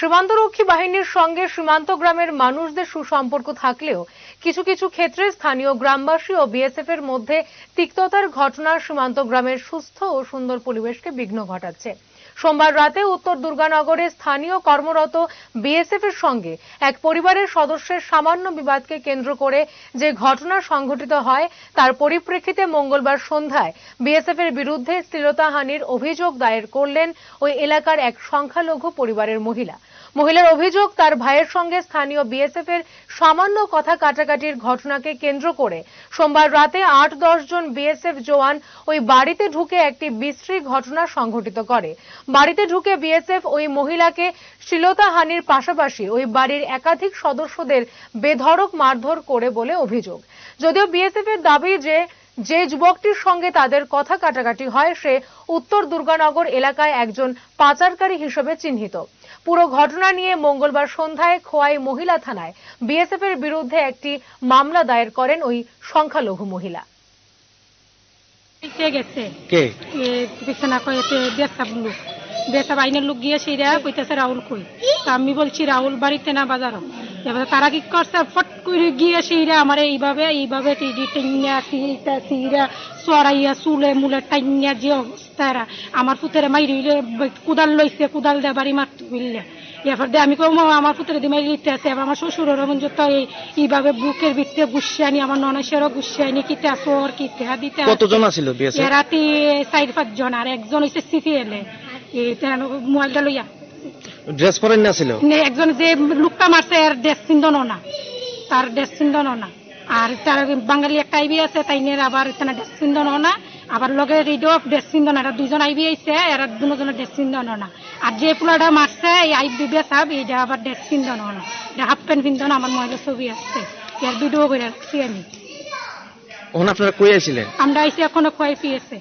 সীমান্তরক্ষী বাহিনীর সঙ্গে সীমান্ত গ্রামের মানুষদের সুসম্পর্ক থাকলেও কিছু কিছু ক্ষেত্রে স্থানীয় গ্রামবাসী ও বিএসএফ এর মধ্যে তিক্ততার ঘটনা সীমান্ত গ্রামের সুস্থ ও সুন্দর পরিবেশকে বিঘ্ন ঘটাচ্ছে। সোমবার রাতে উত্তর দুর্গানগরে স্থানীয় কর্মরত বিএসএফ এর সঙ্গে এক পরিবারের সদস্যের সামান্য বিবাদকে কেন্দ্র করে যে ঘটনা সংঘটিত হয়, তার পরিপ্রেক্ষিতে মঙ্গলবার সন্ধ্যায় বিএসএফ এর বিরুদ্ধে শ্লীলতাহানির অভিযোগ দায়ের করলেন ওই এলাকার এক সংখ্যালঘু পরিবারের মহিলা। মহিলার অভিযোগ, তার ভাইয়ের সঙ্গে স্থানীয় বিএসএফ এর সামান্য কথা কাটাকাটির ঘটনাকে কেন্দ্র করে সোমবার রাতে আট দশ জন বিএসএফ জওয়ান ওই বাড়িতে ঢুকে একটি বিশ্রী ঘটনা সংঘটিত করে। বাড়িতে ঢুকে বিএসএফ ওই মহিলাকে শ্লীলতাহানির পাশাপাশি ওই বাড়ির একাধিক সদস্যদের বেধড়ক মারধর করে বলে অভিযোগ। যদিও বিএসএফ এর দাবি যে যে যুবকটির সঙ্গে তাদের কথা কাটাকাটি হয়, সে উত্তর দুর্গানগর এলাকায় একজন পাচারকারী হিসেবে চিহ্নিত। পুরো ঘটনা নিয়ে মঙ্গলবার সন্ধ্যায় খোয়াই মহিলা থানায় বিএসএফ এর বিরুদ্ধে একটি মামলা দায়ের করেন ওই সংখ্যালঘু মহিলা। গেছে? কে? এ বিছানা কয়েতে বেসা লোক। বেসা বাইনের লোক গিয়ে সেইরা কইতেছে রাহুল কই। তা আমি বলছি রাহুল বাড়িতে না বাজারও? এবার তারা কি করছে ফট করে গিয়ে সেইরা আমার এইভাবে এইভাবে টিডি টেঙ্গা সিটা সিরা চড়াইয়া চুলে মুলে টাইনিয়া যে অবস্থা আমার পুতেরে মাইরে কুদাল লইছে কুদাল দিয়ে বাড়ি মারতে বললে এরপর দিয়ে আমি কম আমার পুতেরে দিয়ে মাইরে লিখতে আছে এবার আমার শ্বশুরের মন যত এই এইভাবে বুকের ভিতরে গুসে আনি আমার ননেশেরও গুসে আনি কিতে আসর কিতে দিতে। কতজন আছিল এরাতে চার পাঁচ জন আর একজন হইছে সিপিএলে। সিপিএল মোবাইলটা লইয়া। ড্রেস পরেন না ছিল? নে একজন যে লুকটা মারছে এর ড্রেস চিন্দন না। তার ড্রেস চিন্দন না। আর তার বাঙালি একটা আইবি আছে তাই নিয়ে আবার এখানে ড্রেস চিন্দন না। আবার লগে রেডিও ড্রেস চিন্দন এরা দুজন আইবি আইছে এরা দুজনের ড্রেস চিন্দন না। আর যে পোলাটা মারছে এই আইবি বেসাব এইটা আবার ড্রেস চিন্দন না। এটা হাফ প্যান্ট চিন্দন আমার মহিলার ছবি আসছে এর ভিডিও করে রাখছি আমি। ওখানে আপনারা কই আইছিলেন? আমরা আইসি এখনও খোয়াই পিয়েছে